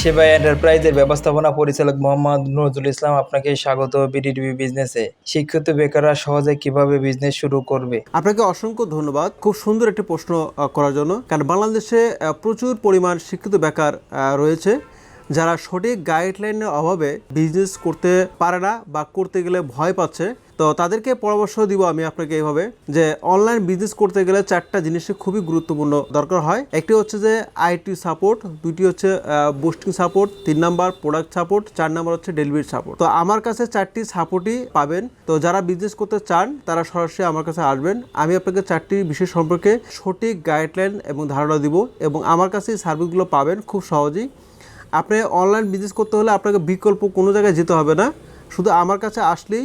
সেবা এন্টারপ্রাইজের ব্যবস্থাপনা পরিচালক মোহাম্মদ নজরুল ইসলাম আপনাকে স্বাগত বিডিটিভি বিজনেসে শিক্ষিত বেকাররা সহজে কীভাবে বিজনেস শুরু করবে? আপনাকে অসংখ্য ধন্যবাদ। খুব সুন্দর একটি প্রশ্ন করার জন্য। কারণ বাংলাদেশে প্রচুর পরিমাণ শিক্ষিত বেকার রয়েছে। যারা সঠিক গাইডলাইনের অভাবে বিজনেস করতে পারে না বা করতে গেলে ভয় পাচ্ছে তো তাদেরকে পরামর্শ দিব আমি আপনাকে এইভাবে যে অনলাইন বিজনেস করতে গেলে চারটা জিনিসের খুবই গুরুত্বপূর্ণ দরকার হয়। একটি হচ্ছে যে আইটি সাপোর্ট দুইটি হচ্ছে বুস্টিং সাপোর্ট তিন নাম্বার প্রোডাক্ট সাপোর্ট চার নাম্বার হচ্ছে ডেলিভারি সাপোর্ট তো আমার কাছে চারটি সাপোর্টই পাবেন। তো যারা বিজনেস করতে চান, তারা সরাসরি আমার কাছে আসবেন। আমি আপনাকে চারটি বিষয় সম্পর্কে সঠিক গাইডলাইন এবং ধারণা দিব এবং আমার কাছে এই সার্ভিসগুলো পাবেন খুব সহজেই। আপনি অনলাইন বিজনেস করতে হলে আপনাকে বিকল্প কোনো জায়গায় যেতে হবে না। শুধু আমার কাছে আসলেই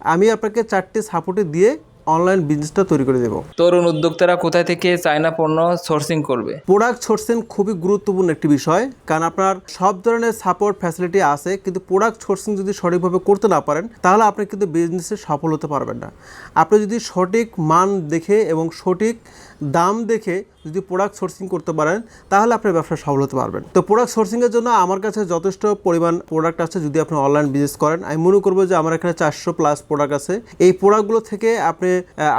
আমি আপনাকে চারটি সাপোর্টে দিয়ে অনলাইন বিজনেসটা তৈরি করে দেবো। তরুণ উদ্যোক্তারা কোথায় থেকে চায়না পণ্য সোর্সিং করবে? প্রোডাক্ট সোর্সিং খুবই গুরুত্বপূর্ণ একটি বিষয় কারণ আপনার সব ধরনের সাপোর্ট ফ্যাসিলিটি আছে কিন্তু প্রোডাক্ট সোর্সিং যদি সঠিকভাবে করতে না পারেন তাহলে আপনি কিন্তু বিজনেসে সফল হতে পারবেন না। আপনি যদি সঠিক মান দেখে এবং সঠিক দাম দেখে যদি প্রোডাক্ট সোর্সিং করতে পারেন, তাহলে আপনি ব্যবসা সফল হতে পারবেন। তো প্রোডাক্ট সোর্সিংয়ের জন্য আমার কাছে যথেষ্ট পরিমাণ প্রোডাক্ট আছে যদি আপনি অনলাইন বিজনেস করেন। আমি মনে করব যে আমার এখানে চারশো প্লাস প্রোডাক্ট আছে। এই প্রোডাক্টগুলো থেকে আপনি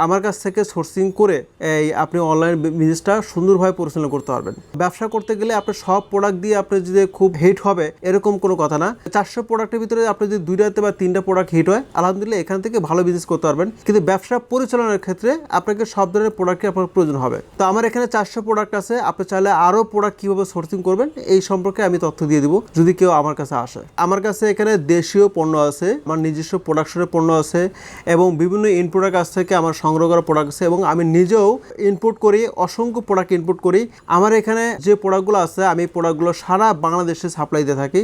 আমার কাছ থেকে সোর্সিং করে এই আপনি অনলাইন বিজনেসটা সুন্দরভাবে পরিচালনা করতে পারবেন। ব্যবসা করতে গেলে আপনি সব প্রোডাক্ট দিয়ে আপনি যদি খুব হিট হবে, এরকম কোনো কথা না। চারশো প্রোডাক্টের ভিতরে আপনি যদি দুইটাতে বা তিনটা প্রোডাক্ট হিট হয়, আলহামদুলিল্লাহ এখান থেকে ভালো বিজনেস করতে পারবেন। কিন্তু ব্যবসা পরিচালনার ক্ষেত্রে আপনাকে সব ধরনের প্রোডাক্টই আপনার প্রয়োজন হবে। তো আমার এখানে চারশো প্রোডাক্ট আছে আপনি চাইলে আরও প্রোডাক্ট কীভাবে সোর্সিং করবেন এই সম্পর্কে আমি তথ্য দিয়ে দিব যদি কেউ আমার কাছে আসে। আমার কাছে এখানে দেশীয় পণ্য আছে আমার নিজস্ব প্রোডাকশনের পণ্য আছে এবং বিভিন্ন ইনপুটের কাছ থেকে আমার সংগ্রহ করা প্রোডাক্ট আছে এবং আমি নিজেও ইনপুট করি অসংখ্য প্রোডাক্ট ইনপুট করি। আমার এখানে যে প্রোডাক্টগুলো আছে আমি প্রোডাক্টগুলো সারা বাংলাদেশে সাপ্লাই দিয়ে থাকি।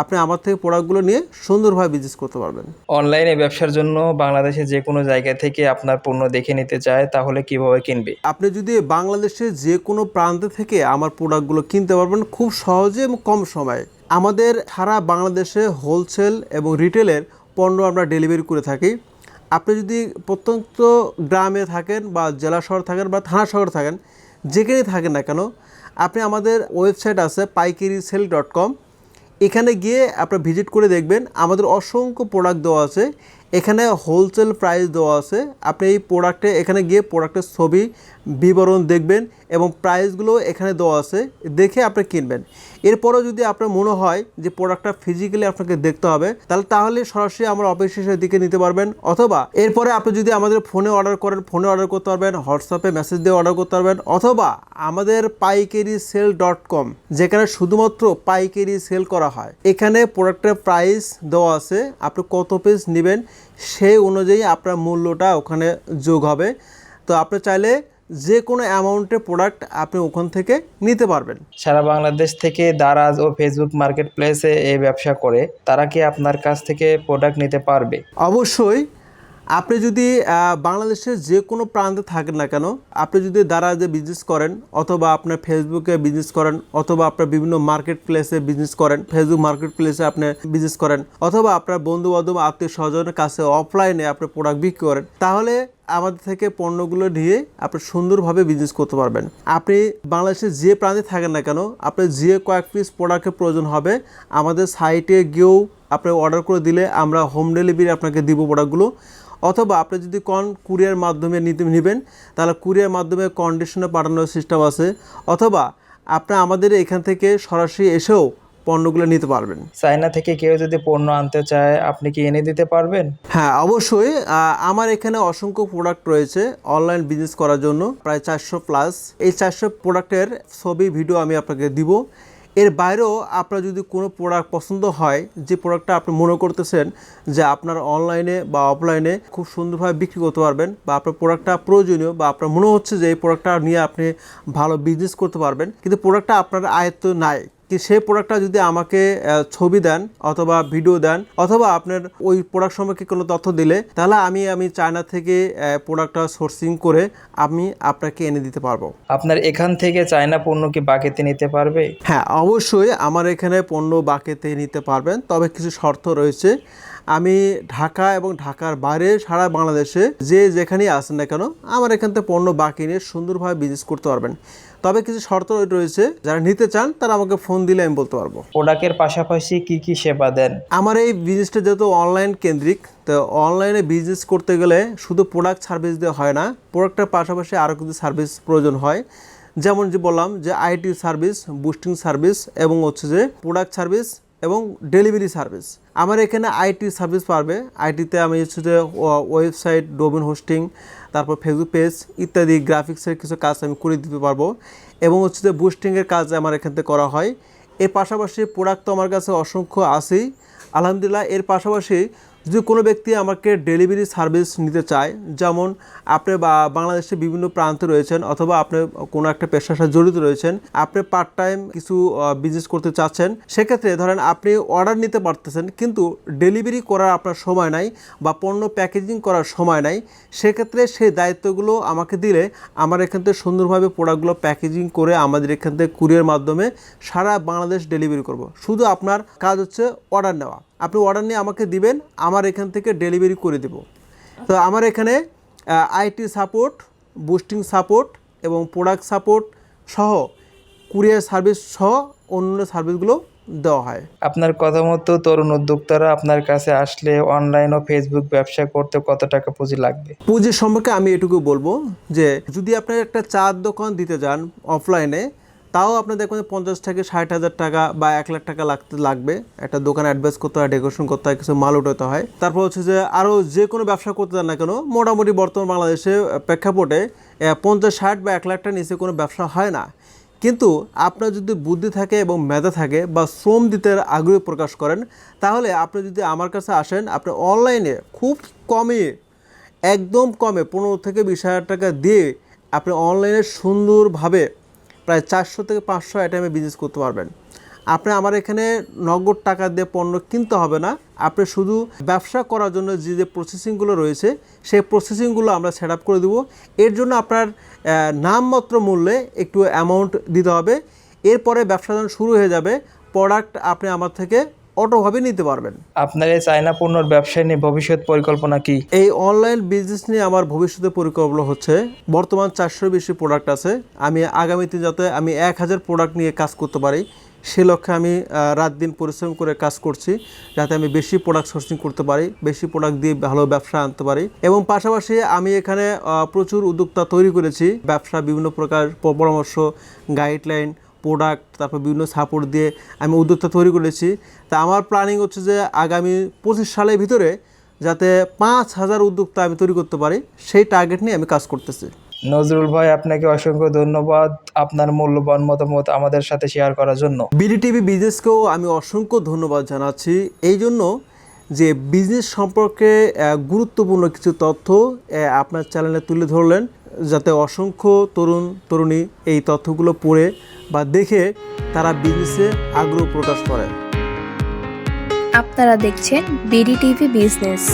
আপনি আমার থেকে প্রোডাক্টগুলো নিয়ে সুন্দরভাবে বিজনেস করতে পারবেন। অনলাইনে ব্যবসার জন্য বাংলাদেশে যে কোনো জায়গা থেকে আপনার পণ্য দেখে নিতে চায় তাহলে কীভাবে কিনবে? আপনি যদি বাংলাদেশের যে কোনো প্রান্ত থেকে আমার প্রোডাক্টগুলো কিনতে পারবেন খুব সহজে এবং কম সময়ে। আমাদের সারা বাংলাদেশে হোলসেল এবং রিটেলের পণ্য আমরা ডেলিভারি করে থাকি। আপনি যদি প্রত্যন্ত গ্রামে থাকেন বা জেলা শহর থাকেন বা থানা শহর থাকেন, যেখানেই থাকেন না কেন, আপনি আমাদের ওয়েবসাইট আছে পাইকারি সেল ডট কম। এখানে গিয়ে আপনার ভিজিট করে দেখবেন আমাদের অসংখ্য প্রোডাক্ট দেওয়া আছে। এখানে হোলসেল প্রাইস দেওয়া আছে। আপনি এই প্রোডাক্টে এখানে গিয়ে প্রোডাক্টের ছবি, বিবরণ দেখবেন এবং প্রাইসগুলো এখানে দেওয়া আছে। দেখে আপনি কিনবেন। এরপরও যদি আপনার মনে হয় যে প্রোডাক্টটা ফিজিক্যালি আপনাকে দেখতে হবে, তাহলে তাহলে সরাসরি আমার অফিসের দিকে নিতে পারবেন। অথবা, এরপরে আপনি যদি আমাদের ফোনে অর্ডার করেন ফোনে অর্ডার করতে পারবেন হোয়াটসঅ্যাপে মেসেজ দিয়ে অর্ডার করতে পারবেন, অথবা আমাদের পাইকারি সেল ডট কম যেখানে শুধুমাত্র পাইকারি সেল করা হয়। এখানে প্রোডাক্টের প্রাইস দেওয়া আছে। আপনি কত পিস নেবেন সেই অনুযায়ী আপনার মূল্যটা ওখানে যোগ হবে। তো আপনি চাইলে যে কোনো অ্যামাউন্টের প্রোডাক্ট আপনি ওখান থেকে নিতে পারবেন। সারা বাংলাদেশ থেকে দারাজ ও ফেসবুক মার্কেট প্লেসে এই ব্যবসা করে তারা কি আপনার কাছ থেকে প্রোডাক্ট নিতে পারবে? অবশ্যই আপনি যদি বাংলাদেশের যে কোনো প্রান্তে থাকেন না কেন, আপনি যদি দ্বারা যে বিজনেস করেন, অথবা আপনার ফেসবুকে বিজনেস করেন, অথবা আপনার বিভিন্ন মার্কেট প্লেসে বিজনেস করেন ফেসবুক মার্কেট প্লেসে আপনি বিজনেস করেন, অথবা আপনার বন্ধু বান্ধব আত্মীয় স্বজনের কাছে অফলাইনে আপনি প্রোডাক্ট বিক্রি করেন, তাহলে আমাদের থেকে পণ্যগুলো নিয়ে আপনি সুন্দরভাবে বিজনেস করতে পারবেন। আপনি বাংলাদেশে যে প্রান্তে থাকেন না কেন, আপনার যে কয়েক পিস প্রোডাক্টের প্রয়োজন হবে, আমাদের সাইটে গিয়েও আপনি অর্ডার করে দিলে আমরা হোম ডেলিভারি আপনাকে দিব প্রোডাক্টগুলো অথবা আপনি যদি কন কুরিয়ার মাধ্যমে নিতে নেবেন তাহলে কুরিয়ার মাধ্যমে কন্ডিশনে পাঠানোর সিস্টেম আছে। অথবা আপনি আমাদের এখান থেকে সরাসরি এসেও পণ্যগুলো নিতে পারবেন। চায়না থেকে কেউ যদি পণ্য আনতে চায় আপনি কি এনে দিতে পারবেন? হ্যাঁ অবশ্যই। আমার এখানে অসংখ্য প্রোডাক্ট রয়েছে অনলাইন বিজনেস করার জন্য প্রায় চারশো প্লাস এই চারশো প্রোডাক্টের ছবি ভিডিও আমি আপনাকে দিব। এর বাইরেও আপনার যদি কোনো প্রোডাক্ট পছন্দ হয়, যে প্রোডাক্টটা আপনি মনে করতেছেন যে আপনার অনলাইনে বা অফলাইনে খুব সুন্দরভাবে বিক্রি করতে পারবেন বা আপনার প্রোডাক্টটা প্রয়োজনীয় বা আপনার মনে হচ্ছে যে এই প্রোডাক্টটা নিয়ে আপনি ভালো বিজনেস করতে পারবেন, কিন্তু প্রোডাক্টটা আপনার আয়ত্ত নাই সেই প্রোডাক্টটা যদি আমাকে ছবি দেন অথবা ভিডিও দেন অথবা আপনার ওই প্রোডাক্ট সম্পর্কে কোনো তথ্য দিলে তাহলে আমি আমি চায়না থেকে প্রোডাক্টটা সোর্সিং করে আমি আপনাকে এনে দিতে পারব। আপনার এখান থেকে চায়না পণ্য কি বাকিতে নিতে পারবে? হ্যাঁ অবশ্যই আমার এখানে পণ্য বাকিতে নিতে পারবেন তবে কিছু শর্ত রয়েছে। আমি ঢাকা এবং ঢাকার বাইরে সারা বাংলাদেশে যে যেখানেই আসেন না কেন আমার এখান থেকে পণ্য বাকি নিয়ে সুন্দরভাবে বিজনেস করতে পারবেন। তবে কিছু শর্ত রয়েছে যারা নিতে চান তারা আমাকে ফোন দিলে আমি বলতে পারব। প্রোডাক্টের পাশাপাশি কি কি সেবা দেন? আমার এই বিজনেসটা যেহেতু অনলাইন কেন্দ্রিক তো অনলাইনে বিজনেস করতে গেলে শুধু প্রোডাক্ট সার্ভিস দেওয়া হয় না প্রোডাক্টের পাশাপাশি আরও কিছু সার্ভিস প্রয়োজন হয়। যেমন যে বললাম যে আইটি সার্ভিস বুস্টিং সার্ভিস এবং হচ্ছে যে প্রোডাক্ট সার্ভিস এবং ডেলিভারি সার্ভিস। আমার এখানে আইটি সার্ভিস পারবে। আইটিতে আমি হচ্ছে যে ওয়েবসাইট, ডোমেন হোস্টিং, তারপর ফেসবুক পেজ ইত্যাদি গ্রাফিক্সের কিছু কাজ আমি করে দিতে পারব। এবং হচ্ছে যে, বুস্টিংয়ের কাজ আমার এখান থেকে করা হয়। এর পাশাপাশি প্রোডাক্ট তো আমার কাছে অসংখ্য আছেই। আলহামদুলিল্লাহ, এর পাশাপাশি যদি কোনো ব্যক্তি আমাকে ডেলিভারি সার্ভিস নিতে চায়, যেমন আপনি বা বাংলাদেশে বিভিন্ন প্রান্তে রয়েছেন অথবা আপনি কোনো একটা পেশার সাথে জড়িত রয়েছেন, আপনি পার্ট টাইম কিছু বিজনেস করতে চাচ্ছেন, সেক্ষেত্রে ধরেন আপনি অর্ডার নিতে পারতেছেন কিন্তু ডেলিভারি করার আপনার সময় নাই বা পণ্য প্যাকেজিং করার সময় নাই, সেক্ষেত্রে সেই দায়িত্বগুলো আমাকে দিলে আমার এখান থেকে সুন্দরভাবে প্রোডাক্টগুলো প্যাকেজিং করে আমাদের এখান থেকে কুরিয়ার মাধ্যমে সারা বাংলাদেশ ডেলিভারি করব। শুধু আপনার কাজ হচ্ছে অর্ডার নেওয়া। আপনি অর্ডার নিয়ে আমাকে দিবেন আমার এখান থেকে ডেলিভারি করে দেব। তো আমার এখানে আইটি সাপোর্ট বুস্টিং সাপোর্ট এবং প্রোডাক্ট সাপোর্ট সহ কুরিয়ার সার্ভিস সহ অন্য সার্ভিসগুলো দেওয়া হয়। আপনার কথা মতো তরুণ উদ্যোক্তারা আপনার কাছে আসলে অনলাইন ও ফেসবুক ব্যবসা করতে কত টাকা পুঁজি লাগবে? পুঁজির সম্পর্কে আমি এটুকু বলব যে যদি আপনার একটা চার দোকান দিতে যান অফলাইনে তাও আপনার দেখবেন পঞ্চাশ থেকে ষাট হাজার টাকা বা এক লাখ টাকা লাগতে লাগবে। একটা দোকান অ্যাডভাইস করতে হয় ডেকোরেশন করতে হয়, কিছু মাল উঠাতে হয়। তারপর হচ্ছে যে আরও যে কোনো ব্যবসা করতে চান না কেন, মোটামুটি বর্তমান বাংলাদেশে প্রেক্ষাপটে পঞ্চাশ, ষাট বা এক লাখ টাকা নিচে কোনো ব্যবসা হয় না। কিন্তু আপনার যদি বুদ্ধি থাকে এবং মেধা থাকে বা শ্রম দিতে আগ্রহ প্রকাশ করেন, তাহলে আপনি যদি আমার কাছে আসেন, আপনি অনলাইনে খুব কমে একদম কমে পনেরো থেকে বিশ হাজার টাকা দিয়ে আপনি অনলাইনে সুন্দরভাবে প্রায় চারশো থেকে পাঁচশো আইটেমে বিজনেস করতে পারবেন। আপনি আমার এখানে নগদ টাকা দিয়ে পণ্য কিনতে হবে না। আপনি শুধু ব্যবসা করার জন্য যে যে প্রসেসিংগুলো রয়েছে, সেই প্রসেসিংগুলো আমরা সেট আপ করে দেব। এর জন্য আপনার নামমাত্র মূল্যে একটু অ্যামাউন্ট দিতে হবে। এরপরে ব্যবসা যখন শুরু হয়ে যাবে প্রোডাক্ট আপনি আমার থেকে অটোভাবে নিতে পারবেন। আপনার এই চায়না পণ্যর ব্যবসা নিয়ে ভবিষ্যৎ পরিকল্পনা কি? এই অনলাইন বিজনেস নিয়ে আমার ভবিষ্যতে পরিকল্পনা হচ্ছে বর্তমান চারশোর বেশি প্রোডাক্ট আছে। আমি আগামীতে যাতে আমি এক হাজার প্রোডাক্ট নিয়ে কাজ করতে পারি সে লক্ষ্যে আমি রাত দিন পরিশ্রম করে কাজ করছি যাতে আমি বেশি প্রোডাক্ট সোর্সিং করতে পারি বেশি প্রোডাক্ট দিয়ে ভালো ব্যবসা আনতে পারি। এবং পাশাপাশি আমি এখানে প্রচুর উদ্যোক্তা তৈরি করেছি ব্যবসা বিভিন্ন প্রকার পরামর্শ গাইডলাইন প্রোডাক্ট তারপর বিভিন্ন সাপোর্ট দিয়ে আমি উদ্যোক্তা তৈরি করেছি। তা আমার প্ল্যানিং হচ্ছে যে আগামী পঁচিশ সালের ভিতরে যাতে পাঁচ হাজার উদ্যোক্তা আমি তৈরি করতে পারি সেই টার্গেট নিয়ে আমি কাজ করতেছি। নজরুল ভাই আপনাকে অসংখ্য ধন্যবাদ আপনার মূল্যবান মতামত আমাদের সাথে শেয়ার করার জন্য। বিডিটিভি বিজনেসকেও আমি অসংখ্য ধন্যবাদ জানাচ্ছি। এই জন্য যে বিজনেস সম্পর্কে গুরুত্বপূর্ণ কিছু তথ্য আপনার চ্যানেলে তুলে ধরলেন যাতে অসংখ্য তরুণ, তরুণী এই তথ্যগুলো পড়ে বা দেখে তারা বিজনেসে আগ্রহ প্রকাশ করে। আপনারা দেখছেন বিডি টিভি বিজনেস।